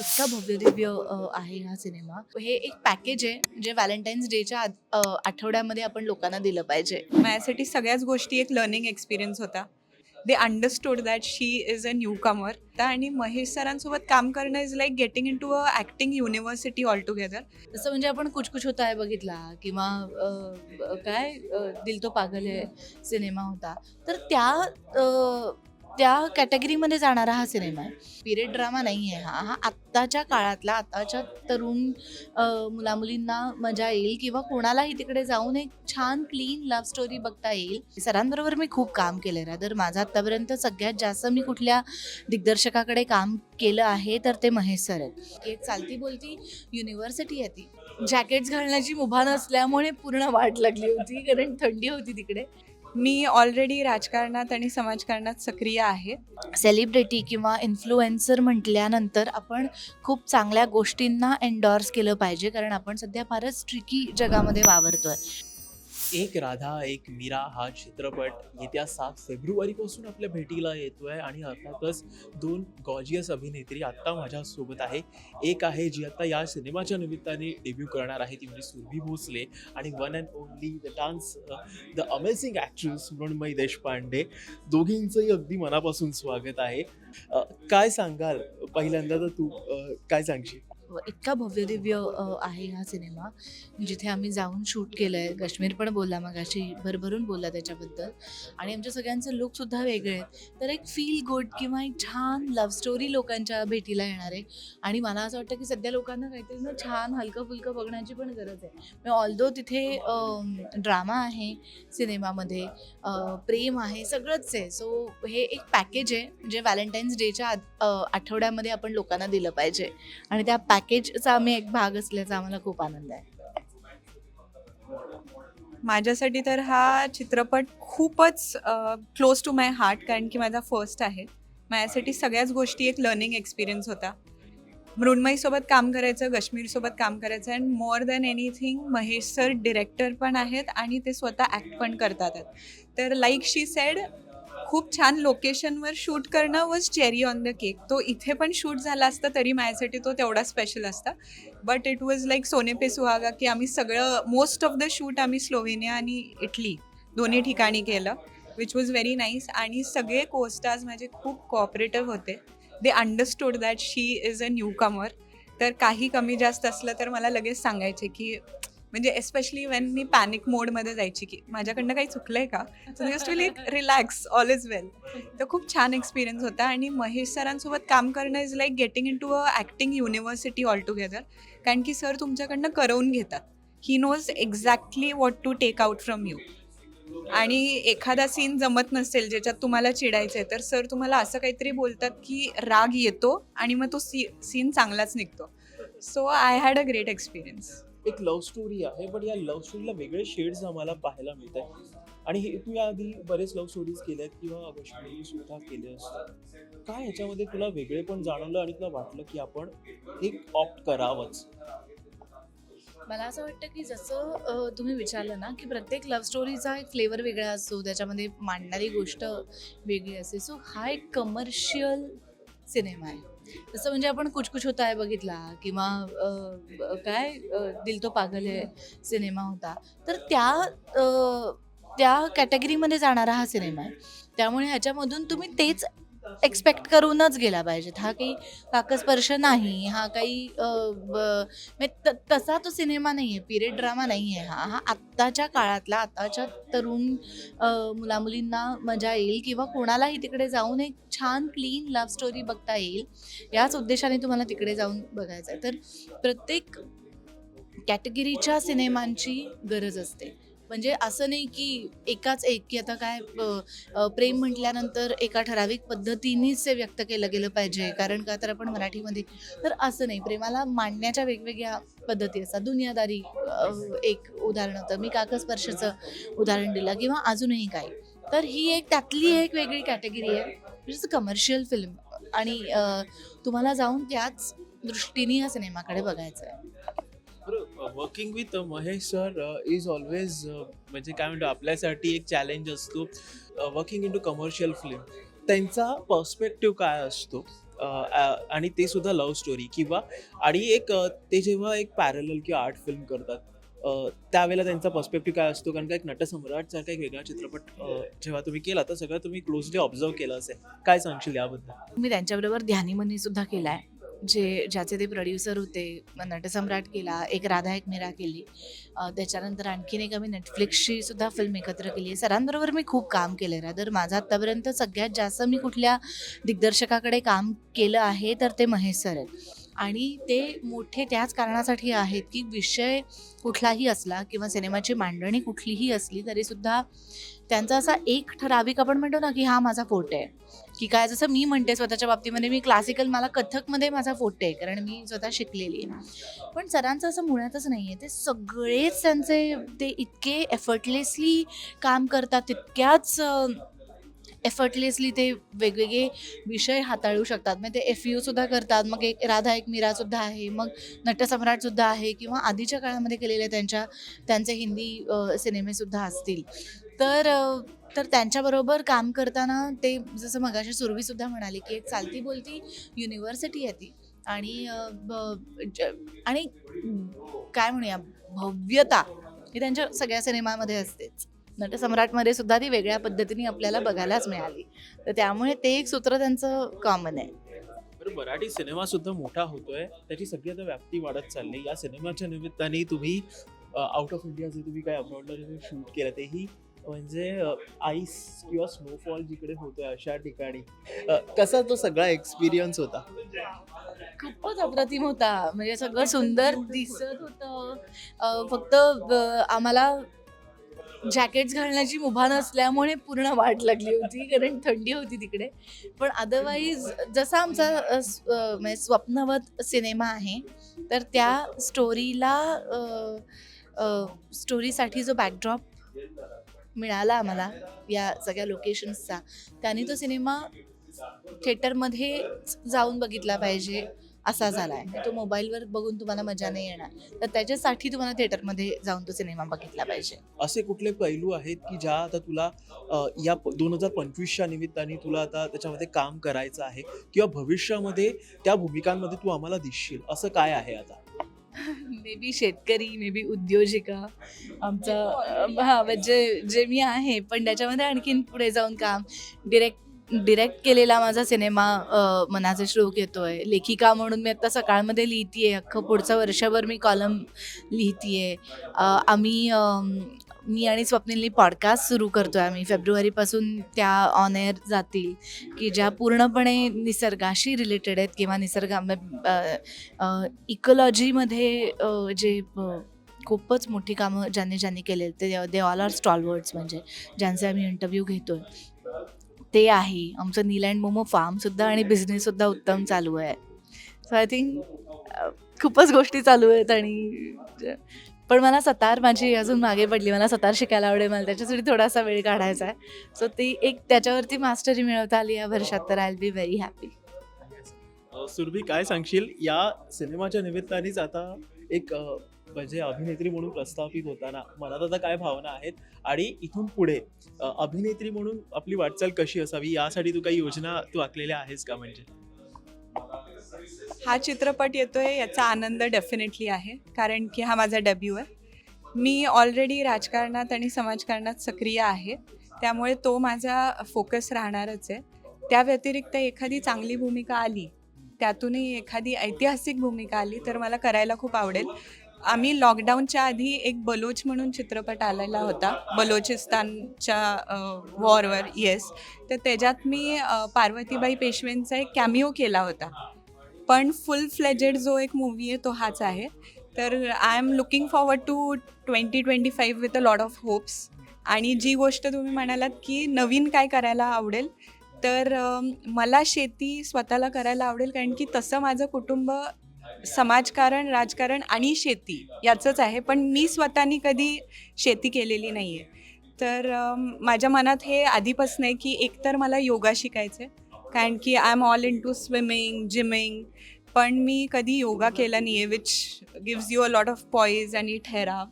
इतका भव्य दिव्य आहे हा सिनेमा. हे एक पॅकेज आहे जे व्हॅलेंटाईन्स डेच्या आठवड्यामध्ये आपण लोकांना दिलं पाहिजे. माझ्यासाठी सगळ्याच गोष्टी एक लर्निंग एक्सपिरियन्स होता. They understood that she is a newcomer आणि महेश सरांसोबत काम करणं is like getting into a acting university altogether जसं म्हणजे आपण कुछ कुछ होता है बघितला किंवा काय दिल तो पागल है सिनेमा होता. तर त्या त्या कॅटेगरीमध्ये जाणारा हा सिनेमा आहे. पिरियड ड्रामा नाही आहे हा. हा आत्ताच्या काळातला आत्ताच्या तरुण मुलामुलींना मजा येईल किंवा कोणालाही तिकडे जाऊन एक छान क्लीन लव्ह स्टोरी बघता येईल. सरांबरोबर मी खूप काम केलेलं आहे रादर. माझं आत्तापर्यंत सगळ्यात जास्त मी कुठल्या दिग्दर्शकाकडे काम केलं आहे तर ते महेश सर आहेत. एक चालती बोलती युनिव्हर्सिटी आहे ती. जॅकेट्स घालण्याची मुभा नसल्यामुळे पूर्ण वाट लागली होती कारण थंडी होती तिकडे. मी ऑलरेडी राजकारणात आणि समाजकारणात सक्रिय आहे. सेलिब्रिटी किंवा इन्फ्लुएन्सर म्हटल्यानंतर आपण खूप चांगल्या गोष्टींना एन्डॉर्स केलं पाहिजे कारण आपण सध्या फारच ट्रिकी जगामध्ये वावरतोय. एक राधा एक मीरा हा चित्रपट येत्या सात फेब्रुवारीपासून आपल्या भेटीला येतो आहे आणि अर्थातच दोन गॉजियस अभिनेत्री आत्ता माझ्यासोबत आहे. एक आहे जी आत्ता या सिनेमाच्या निमित्ताने डेब्यू करणार आहे ती म्हणजे सुरभी भोसले आणि one and only the dance the amazing actress Mrunmayee Deshpande. दोघींचंही अगदी मनापासून स्वागत आहे. काय सांगाल? पहिल्यांदा तर तू काय सांगशील? इतका भव्य दिव्य आहे हा सिनेमा. जिथे आम्ही जाऊन शूट केलं आहे काश्मीर पण बोलला मगाशी भरभरून बोलला त्याच्याबद्दल. आणि आमच्या सगळ्यांचं लुकसुद्धा वेगळे आहेत. तर एक फील गुड किंवा एक छान लव्ह स्टोरी लोकांच्या भेटीला येणार आहे. आणि मला असं वाटतं की सध्या लोकांना काहीतरी ना छान हलकं फुलकं बघण्याची पण गरज आहे. म्हणजे ऑल्दो तिथे ड्रामा आहे सिनेमामध्ये प्रेम आहे सगळंच आहे. सो हे एक पॅकेज आहे जे व्हॅलेंटाईन्स डेच्या आठवड्यामध्ये आपण लोकांना दिलं पाहिजे. आणि त्या पॅक पॅकेजचा आम्ही एक भाग असल्याचा आम्हाला खूप आनंद आहे. माझ्यासाठी तर हा चित्रपट खूपच क्लोज टू माय हार्ट कारण की माझा फर्स्ट आहे. माझ्यासाठी सगळ्याच गोष्टी एक लर्निंग एक्सपिरियन्स होता. मृण्मयीसोबत काम करायचं कश्मीरसोबत काम करायचं and more than anything Mahesh sir director पण आहेत आणि ते स्वतः ॲक्ट पण करतात तर लाईक शी सेड खूप छान लोकेशनवर शूट करणं was cherry on the cake तो इथे पण शूट झाला असता तरी माझ्यासाठी तो तेवढा स्पेशल असता. बट इट वॉज लाईक सोने पे सुहागा की आम्ही सगळं मोस्ट ऑफ द शूट आम्ही स्लोवेनिया आणि इटली दोन्ही ठिकाणी केलं विच वॉज व्हेरी नाईस आणि सगळे कोस्टार्स माझे खूप कोऑपरेटिव्ह होते. They understood that she is a newcomer तर काही कमी जास्त असलं तर मला लगेच सांगायचे की म्हणजे एस्पेशली वेन मी पॅनिक मोडमध्ये जायची की माझ्याकडनं काही चुकलं आहे का so just will relax all is well तर खूप छान एक्सपिरियन्स होता आणि महेश सरांसोबत काम करणं is like getting into a acting university altogether कारण की सर तुमच्याकडनं करवून घेतात. He knows exactly what to take out from you आणि एखादा सीन जमत नसेल ज्याच्यात तुम्हाला चिडायचं आहे तर सर तुम्हाला असं काहीतरी बोलतात की राग येतो आणि मग तो सी सीन चांगलाच निघतो. So I had a great experience एक लव्ह स्टोरी आहे पण या लव्ह स्टोरीला वेगळे शेड्स आम्हाला पाहायला मिळत आहेत आणि हे तू याआधी बरेच लव्ह स्टोरीज केल्या आहेत किंवा अवश्य सुद्धा केले असतात. काय ह्याच्यामध्ये तुला वेगळे पण जाणवलं आणि तुला वाटलं की आपण एक ऑप्ट करावंच? मला असं वाटतं की जसं तुम्ही विचारलं ना की प्रत्येक लव्ह स्टोरीचा एक फ्लेवर वेगळा असतो त्याच्यामध्ये मांडणारी गोष्ट वेगळी असते. सो हा एक कमर्शियल सिनेमा आहे. जसं म्हणजे आपण कुछ कुछ होता आहे बघितला किंवा काय दिल तो पागल आहे सिनेमा होता. तर त्या अ, त्या कॅटेगरीमध्ये जाणारा हा सिनेमा आहे. त्यामुळे ह्याच्यामधून तुम्ही तेच एक्सपेक्ट करूनच गेला पाहिजेत हा काही काकस्पर्श नाही हा काही ब- म्हणजे त- तसा तो सिनेमा नाही आहे पिरियड ड्रामा नाही आहे हा. हा आत्ताच्या काळातला आत्ताच्या तरुण मुलामुलींना मजा येईल किंवा कोणालाही तिकडे जाऊन एक छान क्लीन लव्ह स्टोरी बघता येईल याच उद्देशाने तुम्हाला तिकडे जाऊन बघायचं आहे तर प्रत्येक कॅटेगरीच्या सिनेमांची गरज असते. म्हणजे असं नाही की एकाच एक की आता काय प्रेम म्हटल्यानंतर एका ठराविक पद्धतीनेच ते व्यक्त केलं गेलं पाहिजे. कारण का तर आपण मराठीमध्ये तर असं नाही. प्रेमाला मांडण्याच्या वेगवेगळ्या पद्धती असतात. दुनियादारी एक उदाहरण होतं. मी काकस्पर्शाचं उदाहरण दिलं किंवा अजूनही काही. तर ही एक त्यातली एक वेगळी कॅटेगरी आहे. म्हणजे कमर्शियल फिल्म आणि तुम्हाला जाऊन त्याच दृष्टीने या सिनेमाकडे बघायचं आहे working with Mahesh sir is always म्हणजे काय म्हणतो आपल्यासाठी एक चॅलेंज असतो. Working into commercial film त्यांचा पर्स्पेक्टिव्ह काय असतो? Uh, uh, आणि ते सुद्धा लव्ह स्टोरी किंवा आणि एक uh, ते जेव्हा एक पॅरल किंवा आर्ट फिल्म करतात त्यावेळेला त्यांचा पर्स्पेक्टिव्ह काय असतो? कारण का एक नटसम्राट सारखा एक वेगळा चित्रपट जेव्हा तुम्ही केला तर सगळं तुम्ही क्लोजली ऑब्झर्व केलं असेल. काय सांगशील याबद्दल? मी त्यांच्याबरोबर ध्यानीमनी सुद्धा केला आहे जे ज्याचे ते प्रोड्युसर होते मग नटसम्राट केला एक राधा एक मीरा केली. त्याच्यानंतर आणखीन एक आम्ही नेटफ्लिक्सची सुद्धा फिल्म एकत्र केली आहे. सरांबरोबर मी खूप काम केलं रादर माझं आत्तापर्यंत सगळ्यात जास्त मी कुठल्या दिग्दर्शकाकडे काम केलं आहे तर ते महेश सर आहेत. आणि ते मोठे त्याच कारणासाठी आहेत की विषय कुठलाही असला किंवा सिनेमाची मांडणी कुठलीही असली तरीसुद्धा त्यांचा असा एक ठराविक आपण म्हणतो ना की हा माझा फोटे आहे. की काय जसं मी म्हणते स्वतःच्या बाबतीमध्ये मी क्लासिकल मला कथकमध्ये माझा फोटे आहे कारण मी स्वतः शिकलेली आहे. पण सरांचं असं मुळातच नाही आहे. ते सगळेच त्यांचे ते इतके एफर्टलेसली काम करतात तितक्याच एफर्टलेसली ते वेगवेगळे विषय हाताळू शकतात. मग ते एफ सुद्धा करतात. मग एक राधा एक मीरासुद्धा आहे. मग नटसम्राटसुद्धा आहे. किंवा आधीच्या काळामध्ये केलेले त्यांच्या त्यांचे हिंदी सिनेमेसुद्धा असतील. तर तर त्यांच्याबरोबर काम करताना ते जसं मगाशी सुरवीसुद्धा म्हणाली की एक चालती बोलती युनिव्हर्सिटी आहे ती. आणि आणि काय म्हणूया भव्यता ही त्यांच्या सगळ्या सिनेमामध्ये असतेच. नटसम्राटमध्ये सुद्धा ती वेगळ्या पद्धतीने आपल्याला बघायलाच मिळाली. तर त्यामुळे ते एक सूत्र त्यांचं कॉमन आहे. मराठी सिनेमा सुद्धा मोठा होतोय. त्याची सगळी आता व्याप्ती वाढत चालली या सिनेमाच्या निमित्ताने तुम्ही आउट ऑफ इंडिया जे तुम्ही काय अब्रॉडला जे शूट केलं तेही म्हणजे आईस किंवा स्नोफॉल जिकडे होतोय अशा ठिकाणी. अ, कसा तो सगळा एक्सपिरियन्स होता? खूपच अप्रतिम होता. म्हणजे सगळं सुंदर दिसत होतं. अं, फक्त अं, आम्हाला जॅकेट्स घालण्याची मुभा नसल्यामुळे पूर्ण वाट लागली होती कारण थंडी होती तिकडे. पण अदरवाईज जसा आमचा अं, स- अं, म्हणजे स्वप्नवत सिनेमा आहे तर त्या स्टोरीला स्टोरीसाठी जो बॅकड्रॉप मिळाला आम्हाला या सगळ्या लोकेशन्सचा त्याने तो सिनेमा थिएटरमध्ये जाऊन बघितला पाहिजे असा झाला आहे तो मोबाईलवर बघून तुम्हाला मजा नाही येणार. तर त्याच्यासाठी तुम्हाला थिएटरमध्ये जाऊन तो सिनेमा बघितला पाहिजे. असे कुठले पैलू आहेत की ज्या आता तुला या दोन हजार पंचवीसच्या निमित्ताने तुला आता त्याच्यामध्ये काम करायचं आहे किंवा भविष्यामध्ये त्या भूमिकांमध्ये तू आम्हाला दिसशील? असं काय आहे आता? मे बी शेतकरी मे बी उद्योजिका. आमचा अं, हा म्हणजे जे मी आहे पण त्याच्यामध्ये आणखीन पुढे जाऊन काम. डिरेक्ट डिरेक्ट केलेला माझा सिनेमा मनाचे श्लोक येतोय. लेखिका म्हणून मी आता सकाळमध्ये लिहितीये. अख्खं पुढचं वर्षभर मी कॉलम लिहितीये. आम्ही मी आणि स्वप्नीलनी पॉडकास्ट सुरू करतोय आम्ही. फेब्रुवारीपासून त्या ऑन एअर जातील. की ज्या पूर्णपणे निसर्गाशी रिलेटेड आहेत किंवा निसर्गा इकोलॉजीमध्ये जे खूपच मोठी कामं ज्यांनी ज्यांनी केले ते दे ऑल आर स्टॉलवर्ड्स म्हणजे. ज्यांचे आम्ही इंटरव्ह्यू घेतोय. ते आहे. आमचं नील अँड मोमो फार्मसुद्धा आणि बिझनेससुद्धा उत्तम चालू आहे. सो आय थिंक खूपच गोष्टी चालू आहेत आणि पण मला सतार माझी अजून मागे पडली. मला सतार शिकायला आवडेल. मला त्याच्यासाठी थोडासा वेळ काढायचा आहे. सो ती एक त्याच्यावरती मास्टरी मिळवता आली या वर्षात. तर I will be very happy Surabhi काय सांगशील? या सिनेमाच्या निमित्तानेच आता एक म्हणजे अभिनेत्री म्हणून प्रस्थापित होताना मनात आता काय भावना आहेत? आणि इथून पुढे अभिनेत्री म्हणून आपली वाटचाल कशी असावी? यासाठी तू काही योजना तू आखलेल्या आहेस का म्हणजे? हा चित्रपट येतोय याचा आनंद डेफिनेटली आहे. कारण की हा माझा डेब्यू आहे. मी ऑलरेडी राजकारणात आणि समाजकारणात सक्रिय आहे. त्यामुळे तो माझा फोकस राहणारच आहे. त्या व्यतिरिक्त एखादी चांगली भूमिका आली त्यातूनही एखादी ऐतिहासिक भूमिका आली तर मला करायला खूप आवडेल. आम्ही लॉकडाऊनच्या आधी एक बलोच म्हणून चित्रपट आलेला होता. बलोचिस्तानच्या वॉरवर येस तर त्याच्यात मी पार्वतीबाई पेशवेंचा एक कॅमिओ केला होता. पण फुल फ्लेजेड जो एक मूवी आहे तो हाच आहे. तर I am looking forward to twenty twenty five with a lot of hopes आणि जी गोष्ट तुम्ही म्हणालात की नवीन काय करायला आवडेल तर मला शेती स्वतःला करायला आवडेल कारण की तसं माझं कुटुंब समाजकारण राजकारण आणि शेती याचंच आहे पण मी स्वतःनी कधी शेती केलेली नाही आहे तर माझ्या मनात हे आधीपासून आहे की एकतर मला योगा शिकायचं आहे कारण की I am all into swimming gymming पण मी कधी योगा केला नाही आहे which gives you a lot of poise आणि ठहराव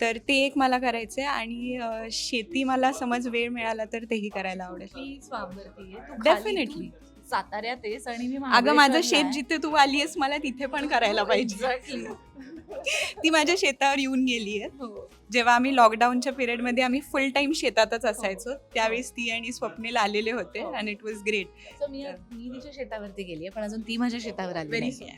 तर ते एक मला करायचं आहे आणि शेती मला समज वेळ मिळाला तर तेही करायला आवडेल. डेफिनेटली साताऱ्यात आहेस आणि मी अगं माझं शेत. जिथे तू आली आहेस मला तिथे पण करायला पाहिजे Exactly. ती माझ्या शेतावर येऊन गेली आहे हो. जेव्हा आम्ही लॉकडाऊनच्या पिरियडमध्ये आम्ही फुल टाइम शेतातच असायचो त्यावेळेस ती आणि स्वप्नील आलेले होते अँड इट वॉज ग्रेट मी मी तिच्या शेतावरती गेली आहे पण अजून ती माझ्या शेतावर आली नाहीये.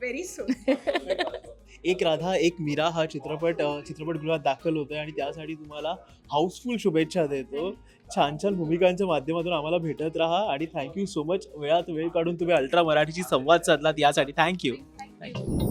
व्हेरी सोन एक राधा एक मीरा हा चित्रपट चित्रपटगृहात दाखल होतोय आणि त्यासाठी तुम्हाला हाऊसफुल शुभेच्छा देतो. छान छान भूमिकांच्या माध्यमातून आम्हाला भेटत राहा आणि थँक्यू सो मच वेळात वेळ काढून तुम्ही अल्ट्रा मराठीची संवाद साधलात यासाठी थँक्यू थँक्यू.